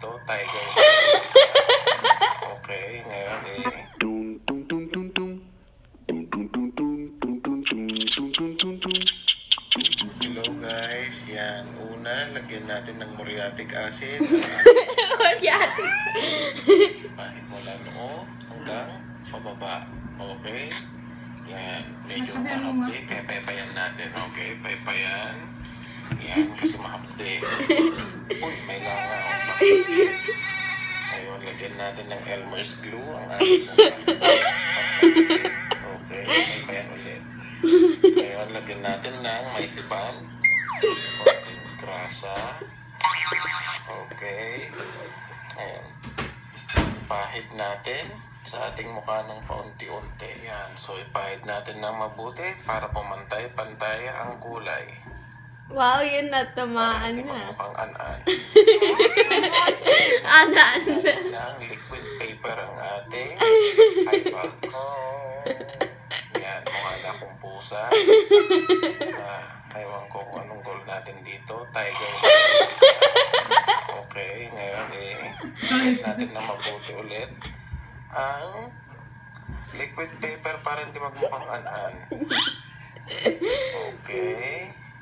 dito, Tiger Woods. okay, ngayon eh. Hello guys, yan. Una, lagyan natin ng muriatic acid. Muriatic. Bakit mula noo oh, hanggang pababa. Okay? Yan. Medyo mahapte. Kaya paypayan natin. Okay, paypayan. Yan. Kasi mahapdi. Uy, may langaw. Bakit? Ngayon, lagyan natin ng Elmer's glue ang ating mukha. Okay? Paypayan ulit. Ngayon, lagyan natin ng maitipan. Konting grasa. Okay. Ngayon ipahid natin sa ating mukha ng paunti-unti. Yan. So, ipahid natin ng mabuti para pumantay-pantay ang kulay. Wow, yun natamaan hindi na. magmukhang an-an. Ana, ana. ng liquid paper ang ating eye box. Yan. Mukha na akong pusa. Ah, ewan ko kung anong goal natin dito. Tiger. Okay. Ngayon eh, ipahid natin ng mabuti ulit ang liquid paper para hindi magmukhang an-an. Okay.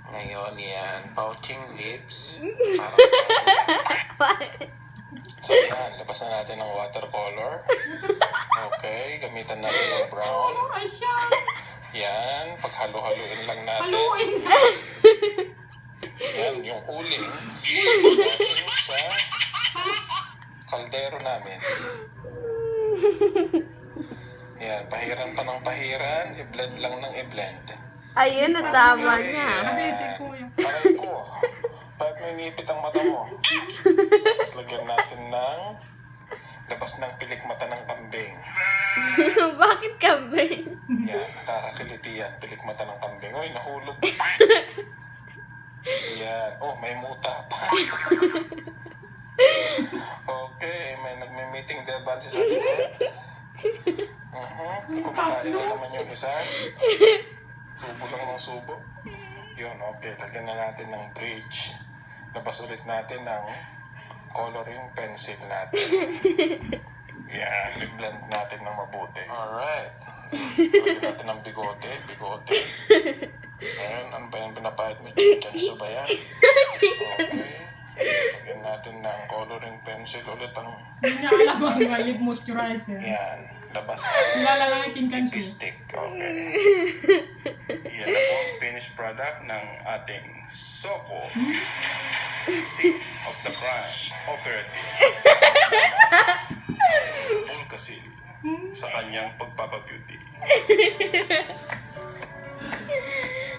Ngayon yan, pouching lips. Para So yan, labas na natin ng watercolor. Okay, gamitan natin ng brown. Ay, siya. Yan, paghalo-haluin lang natin. Haluin. Yan, yung uling. Natin sa kaldero namin. Yan, pahiran pa ng pahiran, i-blend lang ng i-blend. Ayun, natama Okay, niya. Yan. kuya. Aray ko, bakit may nipit ang mata mo? Tapos lagyan natin ng labas ng pilik mata ng kambing. Bakit kambing? Yan, nakakakiliti yan. Pilik mata ng kambing. Uy, nahulog. Yan. Oh, may muta pa. okay, may nagme-meeting diba si sa Uh-huh. Kumakain na naman yung isa. Subo lang ng subo. Yun, okay. Lagyan na natin ng bridge. Labas ulit natin ng coloring pencil natin. Yan, i-blend natin ng mabuti. Alright. Lagyan natin ng bigote, bigote. Ayan, ano ba yan pinapahit mo? Chanso ba yan? Okay. Lagyan natin ng coloring pencil ulit ang... Hindi niya alam ang mga lip moisturizer. Yan, labas lang yung kinchansu. lipstick. Okay. Yan na po ang finished product ng ating Soko Scene of the Crime Operative. Pulkasil sa kanyang pagpapabeauty.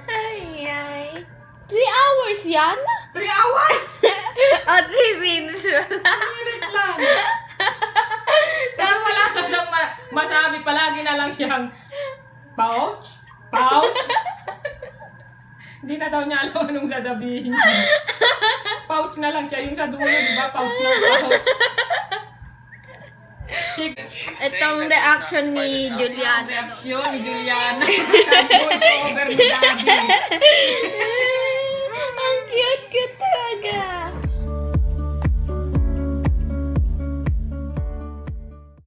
Ay, ay. Three hours yan? Three hours! o, three minutes wala. Minute lang. Kasi wala na siyang masabi. Palagi na lang siyang pouch, pouch. Hindi na daw niya alam anong sasabihin niya. Pouch na lang siya. Yung sa dulo, di ba? Pouch na pouch. Chick. Itong reaction ni Juliana. Reaksyon ni Juliana. Sa voice over ni Daddy.